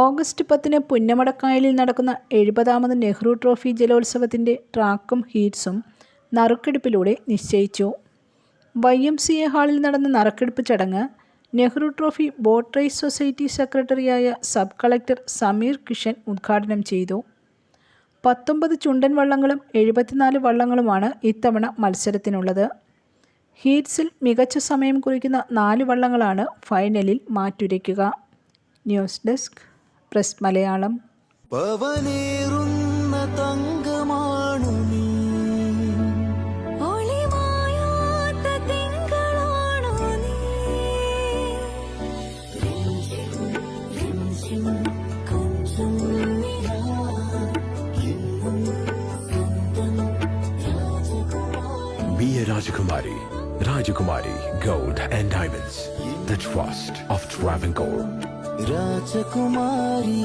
August പത്തിന് പുന്നമടക്കായലിൽ നടക്കുന്ന എഴുപതാമത് Nehru trophy ജലോത്സവത്തിന്റെ ട്രാക്കും ഹീറ്റ്സും നറുക്കെടുപ്പിലൂടെ നിശ്ചയിച്ചു. വൈ എം സി എ ഹാളിൽ നടന്ന നറുക്കെടുപ്പ് ചടങ്ങ് Nehru trophy boat race society സെക്രട്ടറിയായ സബ് കളക്ടർ സമീർ കിഷൻ ഉദ്ഘാടനം ചെയ്തു. പത്തൊമ്പത് ചുണ്ടൻ വള്ളങ്ങളും എഴുപത്തിനാല് വള്ളങ്ങളുമാണ് ഇത്തവണ മത്സരത്തിനുള്ളത്. ഹീറ്റ്സിൽ മികച്ച സമയം കുറിക്കുന്ന നാല് വള്ളങ്ങളാണ് ഫൈനലിൽ മാറ്റുരയ്ക്കുക. ന്യൂസ് ഡെസ്ക് പ്രസ് മലയാളം പവനേറുന്ന തങ്കമാണു നിലാ എന്നും സ്വന്തം Rajakumari. Gold and Rajakumari. Rajakumari Gold and Diamonds. Rajkumari